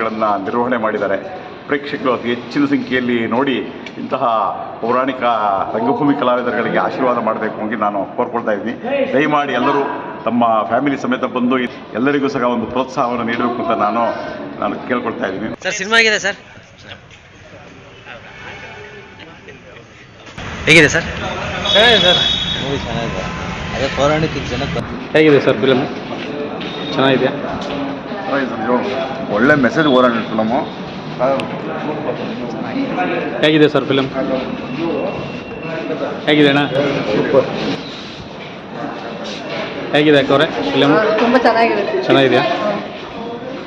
ಪಾತ್ರಗಳನ್ನು ನಿರ್ವಹಣೆ ಮಾಡಿದ್ದಾರೆ. ಪ್ರೇಕ್ಷಕರು ಅತಿ ಹೆಚ್ಚಿನ ಸಂಖ್ಯೆಯಲ್ಲಿ ನೋಡಿ ಇಂತಹ ಪೌರಾಣಿಕ ರಂಗಭೂಮಿ ಕಲಾವಿದರುಗಳಿಗೆ ಆಶೀರ್ವಾದ ಮಾಡಬೇಕು ಅಂತ ನಾನು ಕೋರ್ಕೊಳ್ತಾ ಇದ್ದೀನಿ. ದಯಮಾಡಿ ಎಲ್ಲರೂ ತಮ್ಮ ಫ್ಯಾಮಿಲಿ ಸಮೇತ ಬಂದು ಎಲ್ಲರಿಗೂ ಸಹ ಒಂದು ಪ್ರೋತ್ಸಾಹವನ್ನು ನೀಡಬೇಕು ಅಂತ ನಾನು ನಾನು ಕೇಳ್ಕೊಳ್ತಾ ಇದ್ದೀನಿ. ಸರ್ ಸಿನಿಮಾ ಆಗಿದೆ ಸರ್? ಹೇಗಿದೆ ಸರ್? ಚೆನ್ನಾಗಿದೆ ಸರ್. ಮೂವಿ ಚೆನ್ನಾಗಿದೆ. ಅದೇ ಪೌರಾಣಿಕ ಜನಕ್ಕೆ ಹೇಗಿದೆ ಸರ್ ಫಿಲಮ್? ಚೆನ್ನಾಗಿದೆಯಾ? ಒಳ್ಳೆ ಮೆಸೇಜ್ ಓರಾಣ ಫಿಲಮು. ಹೇಗಿದೆ ಸರ್ ಫಿಲಮ್? ಹೇಗಿದೆ ಅಣ್ಣ? ಹೇಗಿದೆ ಅಕ್ಕವ್ರೆ ಫಿಲಮ್? ತುಂಬ ಚೆನ್ನಾಗಿದೆ. ಚೆನ್ನಾಗಿದೆಯಾ?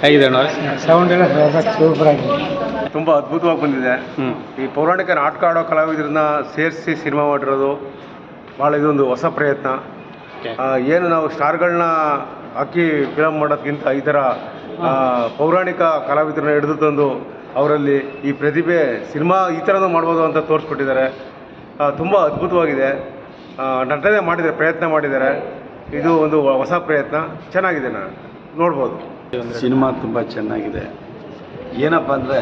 ಹೇಗಿದೆ ಅಣ್ಣ ಸೌಂಡ್ ಎಲ್ಲ ಸೂಪರ್ ಆಗಿದೆ. ತುಂಬ ಅದ್ಭುತವಾಗಿ ಬಂದಿದೆ. ಹ್ಞೂ ಈ ಪೌರಾಣಿಕ ನಾಟಕ ಆಡೋ ಕಲಾವಿದರನ್ನ ಸೇರಿಸಿ ಸಿನಿಮಾ ಮಾಡಿರೋದು ಭಾಳ ಇದೊಂದು ಹೊಸ ಪ್ರಯತ್ನ. ಆ, ಏನು ನಾವು ಸ್ಟಾರ್ಗಳನ್ನ ಹಾಕಿ ಫಿಲಮ್ ಮಾಡೋದಕ್ಕಿಂತ ಈ ಥರ ಪೌರಾಣಿಕ ಕಲಾವಿದರನ್ನ ಹಿಡಿದು ತಂದು ಅವರಲ್ಲಿ ಈ ಪ್ರತಿಭೆ ಸಿನಿಮಾ ಈ ಥರನೂ ಮಾಡ್ಬೋದು ಅಂತ ತೋರಿಸ್ಕೊಟ್ಟಿದ್ದಾರೆ. ತುಂಬ ಅದ್ಭುತವಾಗಿದೆ. ನಟನೆ ಮಾಡಿದ್ದಾರೆ, ಪ್ರಯತ್ನ ಮಾಡಿದ್ದಾರೆ. ಇದು ಒಂದು ಹೊಸ ಪ್ರಯತ್ನ. ಚೆನ್ನಾಗಿದೆ ನಾನು. ನೋಡ್ಬೋದು. ಸಿನಿಮಾ ತುಂಬ ಚೆನ್ನಾಗಿದೆ. ಏನಪ್ಪ ಅಂದರೆ,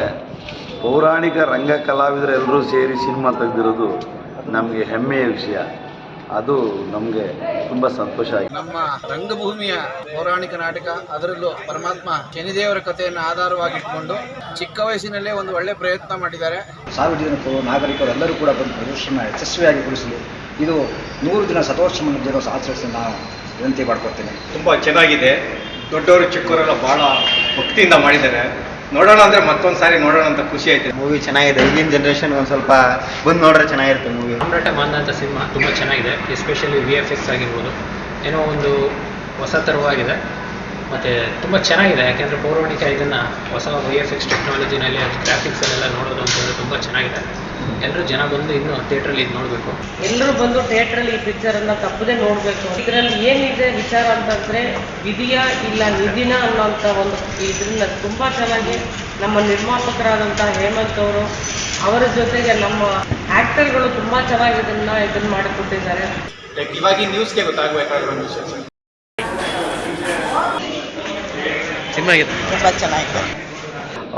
ಪೌರಾಣಿಕ ರಂಗ ಕಲಾವಿದರೆಲ್ಲರೂ ಸೇರಿ ಸಿನಿಮಾ ತೆಗೆದಿರೋದು ನಮಗೆ ಹೆಮ್ಮೆಯ ವಿಷಯ. ಅದು ನಮಗೆ ತುಂಬ ಸಂತೋಷ ಆಗಿದೆ ನಮ್ಮ ರಂಗಭೂಮಿಯ ಪೌರಾಣಿಕ ನಾಟಕ ಅದರಲ್ಲೂ ಪರಮಾತ್ಮ ಶನಿದೇವರ ಕಥೆಯನ್ನು ಆಧಾರವಾಗಿಟ್ಕೊಂಡು ಚಿಕ್ಕ ವಯಸ್ಸಿನಲ್ಲೇ ಒಂದು ಒಳ್ಳೆ ಪ್ರಯತ್ನ ಮಾಡಿದ್ದಾರೆ. ಸಾರ್ವಜನಿಕರು ನಾಗರಿಕರು ಎಲ್ಲರೂ ಕೂಡ ಬಂದು ಪ್ರದರ್ಶನ ಯಶಸ್ವಿಯಾಗಿ ಗೊಳಿಸಲಿ ಇದು ನೂರು ದಿನ ಸತೋತ್ಸವ ದಿವಸ ಆಚರಿಸಿ ನಾನು ವಿನಂತಿ ಮಾಡ್ಕೊಳ್ತೀನಿ. ತುಂಬ ಚೆನ್ನಾಗಿದೆ. ದೊಡ್ಡವರು ಚಿಕ್ಕವರೆಲ್ಲ ಭಾಳ ಭಕ್ತಿಯಿಂದ ಮಾಡಿದ್ದಾರೆ. ನೋಡೋಣ ಅಂದ್ರೆ ಮತ್ತೊಂದು ಸಾರಿ ನೋಡೋಣ ಅಂತ ಖುಷಿ ಆಯ್ತು. ಮೂವಿ ಚೆನ್ನಾಗಿದೆ. ಈಗಿನ ಜನರೇಷನ್ ಒಂದು ಸ್ವಲ್ಪ ಬಂದು ನೋಡ್ರೆ ಚೆನ್ನಾಗಿರುತ್ತೆ ಮೂವಿ ಸಾಮ್ರಾಟ ಬಂದಂತ ಸಿನಿಮಾ ತುಂಬ ಚೆನ್ನಾಗಿದೆ. ಎಸ್ಪೆಷಲಿ ವಿ ಎಫ್ ಎಕ್ಸ್ ಆಗಿರ್ಬೋದು. ಏನೋ ಒಂದು ಹೊಸ ಥರವಾಗಿದೆ ಮತ್ತು ತುಂಬ ಚೆನ್ನಾಗಿದೆ. ಯಾಕೆಂದ್ರೆ ಪೌರಾಣಿಕ ಇದನ್ನ ಹೊಸ ವಿ ಎಫ್ ಎಕ್ಸ್ ಟೆಕ್ನಾಲಜಿನಲ್ಲಿ ಅದು ಗ್ರಾಫಿಕ್ಸಲ್ಲೆಲ್ಲ ನೋಡೋದು ಅಂತಂದ್ರೆ ತುಂಬ ಚೆನ್ನಾಗಿದೆ. ಎಲ್ಲರೂ ಜನ ಬಂದು ಇನ್ನು ಥಿಯೇಟ್ರಲ್ಲಿ ಇದು ನೋಡಬೇಕು. ಎಲ್ಲರೂ ಬಂದು ಥಿಯೇಟ್ರಲ್ಲಿ ಈ ಪಿಕ್ಚರನ್ನು ತಪ್ಪದೇ ನೋಡಬೇಕು. ಇದರಲ್ಲಿ ಏನಿದೆ ವಿಚಾರ ಅಂತಂದ್ರೆ ವಿಧಿಯ ಇಲ್ಲ ನಿಧಿನ ಅನ್ನೋಂಥ ಒಂದು ಇದನ್ನ ತುಂಬಾ ಚೆನ್ನಾಗಿ ನಮ್ಮ ನಿರ್ಮಾಪಕರಾದಂಥ ಹೇಮಂತ್ ಅವರು ಅವರ ಜೊತೆಗೆ ನಮ್ಮ ಆ್ಯಕ್ಟರ್ಗಳು ತುಂಬಾ ಚೆನ್ನಾಗಿ ಇದನ್ನು ಇದನ್ನ ಮಾಡಿಕೊಟ್ಟಿದ್ದಾರೆ. ಇವಾಗ ನ್ಯೂಸ್ಗೆ ಗೊತ್ತಾಗಬೇಕಾಗಿರೋ ಸಿನಿಮಾ ತುಂಬ ಚೆನ್ನಾಗಿದೆ.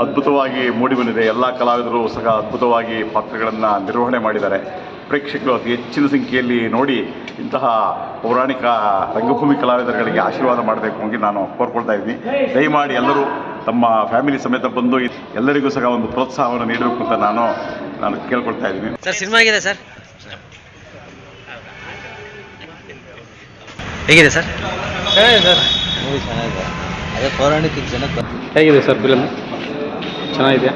ಅದ್ಭುತವಾಗಿ ಮೂಡಿಬಂದಿದೆ. ಎಲ್ಲ ಕಲಾವಿದರು ಸಹ ಅದ್ಭುತವಾಗಿ ಪಾತ್ರಗಳನ್ನು ನಿರ್ವಹಣೆ ಮಾಡಿದ್ದಾರೆ. ಪ್ರೇಕ್ಷಕರು ಅತಿ ಹೆಚ್ಚಿನ ಸಂಖ್ಯೆಯಲ್ಲಿ ನೋಡಿ ಇಂತಹ ಪೌರಾಣಿಕ ರಂಗಭೂಮಿ ಕಲಾವಿದರುಗಳಿಗೆ ಆಶೀರ್ವಾದ ಮಾಡಬೇಕು ಅಂತ ನಾನು ಕೋರ್ಕೊಳ್ತಾ ಇದ್ದೀನಿ. ದಯಮಾಡಿ ಎಲ್ಲರೂ ತಮ್ಮ ಫ್ಯಾಮಿಲಿ ಸಮೇತ ಬಂದು ಎಲ್ಲರಿಗೂ ಸಹ ಒಂದು ಪ್ರೋತ್ಸಾಹವನ್ನು ನೀಡಬೇಕು ಅಂತ ನಾನು ನಾನು ಕೇಳ್ಕೊಳ್ತಾ ಇದ್ದೀನಿ. ಸರ್ ಸಿನಿಮಾ ಆಗಿದೆ ಸರ್? ಹೇಗಿದೆ ಸರ್? ಚೆನ್ನಾಗಿದೆ ಸರ್. ಮೂವಿ ಚೆನ್ನಾಗಿದೆ. ಅದೇ ಪೌರಾಣಿಕ ಜನಕ್ಕೆ ಹೇಗಿದೆ ಸರ್ ಫಿಲಮ್? ಚೆನ್ನಾಗಿದೆಯಾ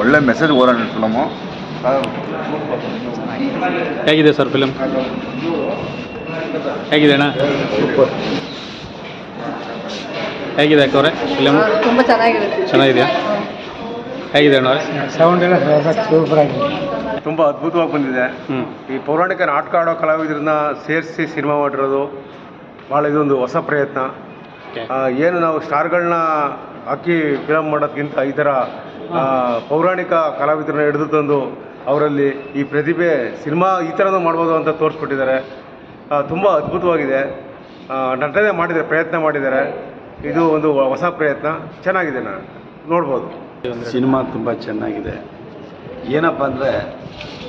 ಒಳ್ಳೆ ಮೆಸೇಜ್ ಓರಾಣ ಫಿಲಮು ಹೇಗಿದೆ ಸರ್ ಫಿಲಮ್ ಹೇಗಿದೆ ಅಣ್ಣ? ಹೇಗಿದೆ ಅಕ್ಕವ್ರೆ ಫಿಲಮ್ ತುಂಬ ಚೆನ್ನಾಗಿದೆ. ಚೆನ್ನಾಗಿದೆಯಾ? ಹೇಗಿದೆ ಅಣ್ಣ? ಸೌಂಡ್ ಎಲ್ಲ ಸೂಪರ್ ಆಗಿದೆ. ತುಂಬ ಅದ್ಭುತವಾಗಿ ಬಂದಿದೆ. ಹ್ಞೂ ಈ ಪೌರಾಣಿಕ ನಾಟಕ ಆಡೋ ಕಲಾವಿದರನ್ನ ಸೇರಿಸಿ ಸಿನಿಮಾ ಮಾಡಿರೋದು ಭಾಳ ಇದೊಂದು ಹೊಸ ಪ್ರಯತ್ನ. ಆ, ಏನು ನಾವು ಸ್ಟಾರ್ಗಳನ್ನ ಹಾಕಿ ಫಿಲಮ್ ಮಾಡೋದಕ್ಕಿಂತ ಈ ಥರ ಪೌರಾಣಿಕ ಕಲಾವಿದರನ್ನ ಹಿಡಿದು ತಂದು ಅವರಲ್ಲಿ ಈ ಪ್ರತಿಭೆ ಸಿನಿಮಾ ಈ ಥರನೂ ಮಾಡ್ಬೋದು ಅಂತ ತೋರಿಸ್ಕೊಟ್ಟಿದ್ದಾರೆ. ತುಂಬ ಅದ್ಭುತವಾಗಿದೆ. ನಟನೆ ಮಾಡಿದ್ದಾರೆ, ಪ್ರಯತ್ನ ಮಾಡಿದ್ದಾರೆ. ಇದು ಒಂದು ಹೊಸ ಪ್ರಯತ್ನ. ಚೆನ್ನಾಗಿದೆ ನಾನು. ನೋಡ್ಬೋದು. ಸಿನಿಮಾ ತುಂಬ ಚೆನ್ನಾಗಿದೆ. ಏನಪ್ಪ ಅಂದರೆ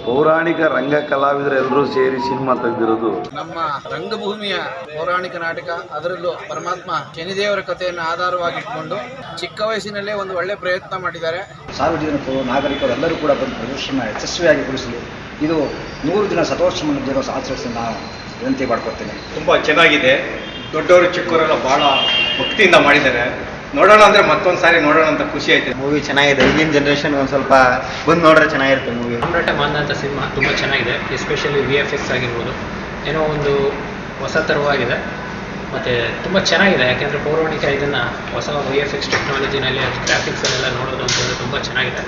ಪೌರಾಣಿಕ ರಂಗ ಕಲಾವಿದರೆಲ್ಲರೂ ಸೇರಿ ಸಿನಿಮಾ ತೆಗೆದಿರೋದು. ನಮ್ಮ ರಂಗಭೂಮಿಯ ಪೌರಾಣಿಕ ನಾಟಕ ಅದರಲ್ಲೂ ಪರಮಾತ್ಮ ಶನಿದೇವರ ಕಥೆಯನ್ನು ಆಧಾರವಾಗಿಟ್ಟುಕೊಂಡು ಚಿಕ್ಕ ವಯಸ್ಸಿನಲ್ಲೇ ಒಂದು ಒಳ್ಳೆ ಪ್ರಯತ್ನ ಮಾಡಿದ್ದಾರೆ. ಸಾರ್ವಜನಿಕರು ನಾಗರಿಕರು ಎಲ್ಲರೂ ಕೂಡ ಬಂದು ಪ್ರದರ್ಶನ ಯಶಸ್ವಿಯಾಗಿ ಕೊಡಿಸಲಿ ಇದು ನೂರು ದಿನ ಸತೋತ್ಸವ ದಿವಸ ಆಚರಿಸಿ ನಾನು ವಿನಂತಿ ಮಾಡ್ಕೊಳ್ತೇನೆ. ತುಂಬ ಚೆನ್ನಾಗಿದೆ. ದೊಡ್ಡವರು ಚಿಕ್ಕವರೆಲ್ಲ ಭಾಳ ಭಕ್ತಿಯಿಂದ ಮಾಡಿದ್ದಾರೆ. ನೋಡೋಣ ಅಂದ್ರೆ ಮತ್ತೊಂದು ಸಾರಿ ನೋಡೋಣ ಅಂತ ಖುಷಿ ಆಯ್ತು ಮೂವಿ ಚೆನ್ನಾಗಿದೆ. ಈಗಿನ ಜನರೇಷನ್ ಒಂದು ಸ್ವಲ್ಪ ಬಂದು ನೋಡ್ರೆ ಚೆನ್ನಾಗಿರುತ್ತೆ ಮೂವಿ ಸಾಮ್ರಾಟ ಮಾಂದಂಥ ಸಿನಿಮಾ ತುಂಬ ಚೆನ್ನಾಗಿದೆ. ಎಸ್ಪೆಷಲಿ ವಿ ಎಫ್ ಎಕ್ಸ್ ಆಗಿರ್ಬೋದು. ಏನೋ ಒಂದು ಹೊಸ ಥರವಾಗಿದೆ ಮತ್ತು ತುಂಬ ಚೆನ್ನಾಗಿದೆ. ಯಾಕೆಂದ್ರೆ ಪೌರಾಣಿಕ ಇದನ್ನು ಹೊಸ ವಿ ಎಫ್ ಎಕ್ಸ್ ಟೆಕ್ನಾಲಜಿನಲ್ಲಿ ಗ್ರಾಫಿಕ್ಸ್ ಗ್ರಾಫಿಕ್ಸಲ್ಲೆಲ್ಲ ನೋಡೋದು ಅಂತಂದರೆ ತುಂಬ ಚೆನ್ನಾಗಿದೆ.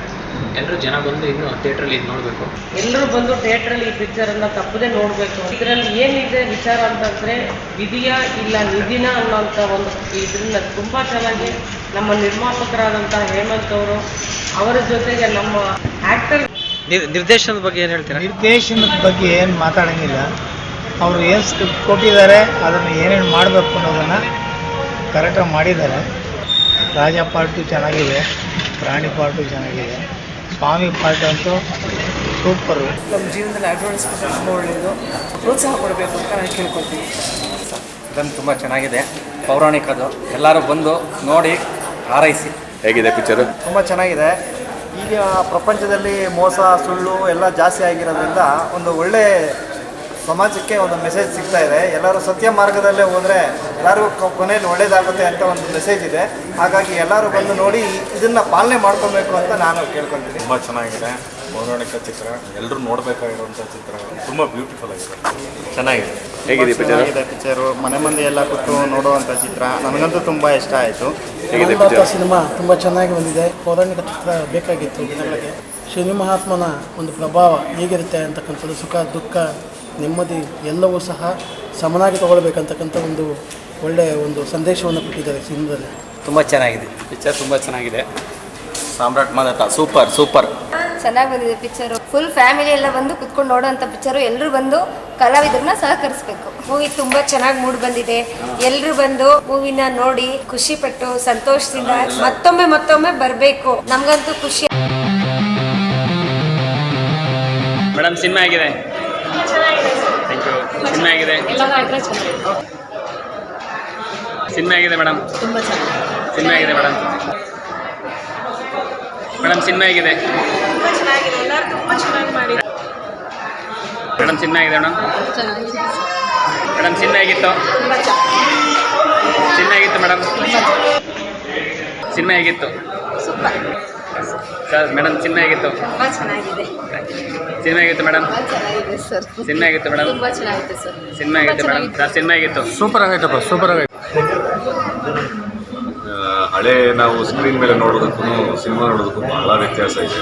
ಎಲ್ಲರೂ ಜನ ಬಂದು ಇನ್ನೂ ಥಿಯೇಟ್ರಲ್ಲಿ ಇದು ನೋಡಬೇಕು. ಎಲ್ಲರೂ ಬಂದು ಥಿಯೇಟ್ರಲ್ಲಿ ಈ ಪಿಕ್ಚರನ್ನು ತಪ್ಪದೇ ನೋಡಬೇಕು. ಇದರಲ್ಲಿ ಏನಿದೆ ವಿಚಾರ ಅಂತಂದರೆ ವಿಧಿಯ ಇಲ್ಲ ನಿಧಿನ ಅನ್ನೋಂಥ ಒಂದು ಇದನ್ನ ತುಂಬ ಚೆನ್ನಾಗಿ ನಮ್ಮ ನಿರ್ಮಾಪಕರಾದಂಥ ಹೇಮಂತ್ ಅವರು ಅವರ ಜೊತೆಗೆ ನಮ್ಮ ಆ್ಯಕ್ಟರ್ ನಿರ್- ನಿರ್ದೇಶನದ ಬಗ್ಗೆ ಏನು ಹೇಳ್ತೀರಾ? ನಿರ್ದೇಶನದ ಬಗ್ಗೆ ಏನು ಮಾತಾಡಂಗಿಲ್ಲ. ಅವರು ಏನು ಸ್ಕ್ರಿಪ್ಟ್ ಕೊಟ್ಟಿದ್ದಾರೆ ಅದನ್ನು ಏನೇನು ಮಾಡಬೇಕು ಅನ್ನೋದನ್ನು ಕರೆಕ್ಟಾಗಿ ಮಾಡಿದ್ದಾರೆ. ರಾಜ ಪಾರ್ಟು ಚೆನ್ನಾಗಿದೆ ಪ್ರಾಣಿ ಪಾರ್ಟು ಚೆನ್ನಾಗಿದೆ. ಸ್ವಾಮಿ ಪಾಠ ಅಂತೂ ಸೂಪರು. ನಮ್ಮ ಜೀವನದಲ್ಲಿ ಅಡ್ವಾನ್ಸ್ಮೆಂಟ್ ತುಂಬ ಒಳ್ಳೆಯದು ಪ್ರೋತ್ಸಾಹ ಕೊಡಬೇಕು ಅಂತ ನಾನು ಕೇಳ್ಕೊಳ್ತೀನಿ. ಇದನ್ನು ತುಂಬ ಚೆನ್ನಾಗಿದೆ. ಪೌರಾಣಿಕದು ಎಲ್ಲರೂ ಬಂದು ನೋಡಿ ಹಾರೈಸಿ. ಹೇಗಿದೆ ಪಿಕ್ಚರು ತುಂಬ ಚೆನ್ನಾಗಿದೆ. ಈಗ ಪ್ರಪಂಚದಲ್ಲಿ ಮೋಸ ಸುಳ್ಳು ಎಲ್ಲ ಜಾಸ್ತಿ ಆಗಿರೋದ್ರಿಂದ ಒಂದು ಒಳ್ಳೆ ಸಮಾಜಕ್ಕೆ ಒಂದು ಮೆಸೇಜ್ ಸಿಗ್ತಾ ಇದೆ. ಎಲ್ಲರೂ ಸತ್ಯ ಮಾರ್ಗದಲ್ಲೇ ಹೋದರೆ ಎಲ್ಲರಿಗೂ ಕೊ- ಕೊನೆಯಲ್ಲಿ ಒಳ್ಳೇದಾಗುತ್ತೆ ಅಂತ ಒಂದು ಮೆಸೇಜ್ ಇದೆ. ಹಾಗಾಗಿ ಎಲ್ಲರೂ ಬಂದು ನೋಡಿ ಇದನ್ನು ಪಾಲನೆ ಮಾಡ್ಕೋಬೇಕು ಅಂತ ನಾನು ಕೇಳ್ಕೊತೀನಿ. ತುಂಬ ಚೆನ್ನಾಗಿದೆ. ಪೌರಾಣಿಕ ಚಿತ್ರ ಎಲ್ಲರೂ ನೋಡಬೇಕಾಗಿರುವಂಥ ಚಿತ್ರ. ತುಂಬ ಬ್ಯೂಟಿಫುಲ್ ಆಗಿದೆ. ಚೆನ್ನಾಗಿದೆ. ಹೇಗಿದೆ ಪಿಕ್ಚರ್ ಚೆನ್ನಾಗಿದೆ ಪಿಕ್ಚರು ಮನೆ ಮಂದಿ ಎಲ್ಲ ಕೂತು ನೋಡುವಂಥ ಚಿತ್ರ. ನನಗಂತೂ ತುಂಬ ಇಷ್ಟ ಆಯಿತು. ಹೇಗಿದೆ ಸಿನಿಮಾ ತುಂಬ ಚೆನ್ನಾಗಿ ಬಂದಿದೆ. ಪೌರಾಣಿಕ ಚಿತ್ರ ಬೇಕಾಗಿತ್ತು ಶ್ರೀ ಶನಿ ಮಹಾತ್ಮನ ಒಂದು ಪ್ರಭಾವ ಹೇಗಿರುತ್ತೆ ಅಂತಕ್ಕಂಥದ್ದು ಸುಖ ದುಃಖ ನೆಮ್ಮದಿ ಎಲ್ಲವೂ ಸಹ ಸಮನಾಗಿ ತಗೊಳ್ಬೇಕಂತಕ್ಕಂಥ ಒಂದು ಒಳ್ಳೆಯ ಒಂದು ಸಂದೇಶವನ್ನು ಕೊಟ್ಟಿದ್ದಾರೆ ಸಿನಿಮಾದಲ್ಲಿ. ತುಂಬ ಚೆನ್ನಾಗಿದೆ. ಪಿಕ್ಚರ್ ತುಂಬ ಚೆನ್ನಾಗಿದೆ. ಸಾಮ್ರಾಟ್ ಮಾದಟ ಸೂಪರ್ ಸೂಪರ್ ಚೆನ್ನಾಗಿ ಬಂದಿದೆ ಪಿಕ್ಚರು ಫುಲ್ ಫ್ಯಾಮಿಲಿ ಎಲ್ಲ ಬಂದು ಕುತ್ಕೊಂಡು ನೋಡೋಂಥ ಪಿಕ್ಚರು ಎಲ್ಲರೂ ಬಂದು ಕಲಾವಿದರನ್ನ ಸಹಕರಿಸಬೇಕು. ಮೂವಿ ತುಂಬ ಚೆನ್ನಾಗಿ ಮೂಡ್ ಬಂದಿದೆ. ಎಲ್ಲರೂ ಬಂದು ಮೂವಿನ ನೋಡಿ ಖುಷಿ ಪಟ್ಟು ಸಂತೋಷದಿಂದ ಮತ್ತೊಮ್ಮೆ ಮತ್ತೊಮ್ಮೆ ಬರಬೇಕು. ನಮಗಂತೂ ಖುಷಿ. ಮೇಡಮ್ ಸಿನಿಮಾ ಆಗಿದೆ ಸಿನಿಮಾ ಆಗಿದೆ ಸಿನಿಮಾ ಆಗಿದೆ ಮೇಡಮ್. ಸಿನಿಮಾ ಆಗಿದೆ ಮೇಡಮ್. ಮೇಡಮ್ ಸಿನಿಮಾ ಆಗಿದೆ ಮೇಡಮ್ ಸಿನಿಮಾ ಆಗಿದೆ ಮೇಡಮ್ ಮೇಡಮ್. ಸಿನಿಮಾ ಆಗಿತ್ತು ಸಿನಿಮಾ ಆಗಿತ್ತು ಮೇಡಮ್. ಸಿನಿಮಾ ಆಗಿತ್ತು ಸರ್ ಮೇಡಮ್ ಸಿನಿಮಾ ಆಗಿತ್ತು ಚೆನ್ನಾಗಿದೆ. ಸಿನಿಮಾ ಆಗಿತ್ತು ಮೇಡಮ್? ಚೆನ್ನಾಗಿದೆ ಸರ್. ಸಿನಿಮಾ ಆಗಿತ್ತು ಮೇಡಮ್? ತುಂಬ ಚೆನ್ನಾಗಿದೆ ಸರ್. ಸಿನಿಮಾ ಆಗಿತ್ತು ಮೇಡಮ್? ಸರ್ ಸಿನಿಮಾ ಆಗಿತ್ತು ಸೂಪರ್ ಆಗೈತಪ್ಪ ಸೂಪರ್ ಆಗೈತೆ. ಹಳೆ ನಾವು ಸ್ಕ್ರೀನ್ ಮೇಲೆ ನೋಡೋದಕ್ಕೂ ಸಿನಿಮಾ ನೋಡೋದಕ್ಕೂ ಬಹಳ ವ್ಯತ್ಯಾಸ ಇದೆ.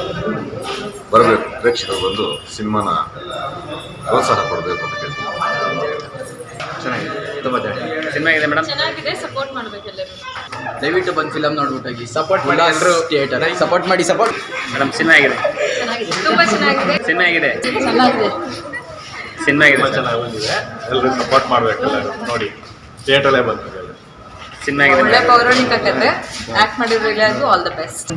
ಬರಬೇಕು ಪ್ರೇಕ್ಷಕರು ಬಂದು ಸಿನಿಮಾನ ಪ್ರೋತ್ಸಾಹ ಕೊಡಬೇಕು ಅಂತ ಕೇಳ್ತೀನಿ. ಚೆನ್ನಾಗಿದೆ. ತುಂಬ ಚೆನ್ನಾಗಿದೆ. ಸಿನಿಮಾ ಆಗಿದೆ ಮೇಡಮ್ ಚೆನ್ನಾಗಿದೆ ಸಪೋರ್ಟ್ ಮಾಡಬೇಕೆಲ್ಲರೂ ದಯವಿಟ್ಟು ಬಂದು ಫಿಲಮ್ ನೋಡ್ಬಿಟ್ಟಾಗಿ. ಸಪೋರ್ಟ್ ಮಾಡಿ ಎಲ್ಲರೂ ಥಿಯೇಟರ್ ಸಪೋರ್ಟ್ ಮಾಡಿ ಸಪೋರ್ಟ್ ಮೇಡಮ್ ಚೆನ್ನಾಗಿದೆ ಚೆನ್ನಾಗಿದೆ. ತುಂಬ ಚೆನ್ನಾಗಿದೆ. ಸಿನಿಮಾ ಚೆನ್ನಾಗಿದೆ. ಸಿನಿಮಾ ಆಗಿದೆ. ಚೆನ್ನಾಗಿ ಬಂದಿದೆ. ಎಲ್ಲರೂ ಸಪೋರ್ಟ್ ಮಾಡ್ಬೇಕು ನೋಡಿ ಥಿಯೇಟರಲ್ಲೇ ಬಂದಿದೆ ಚೆನ್ನಾಗಿದೆ ಒಳ್ಳೆ ಪೌರಾಣಿಕ ಕತೆ. ಆಕ್ಟ್ ಮಾಡಿರೋರಿಗೆ ಆಲ್ ದ ಬೆಸ್ಟ್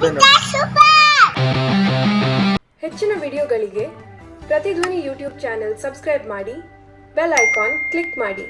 ಹೆಚ್ಚಿನ ವಿಡಿಯೋಗಳಿಗೆ ಪ್ರತಿಧ್ವನಿ ಯೂಟ್ಯೂಬ್ ಚಾನೆಲ್ ಸಬ್ಸ್ಕ್ರೈಬ್ ಮಾಡಿ ಬೆಲ್ ಐಕಾನ್ ಕ್ಲಿಕ್ ಮಾಡಿ.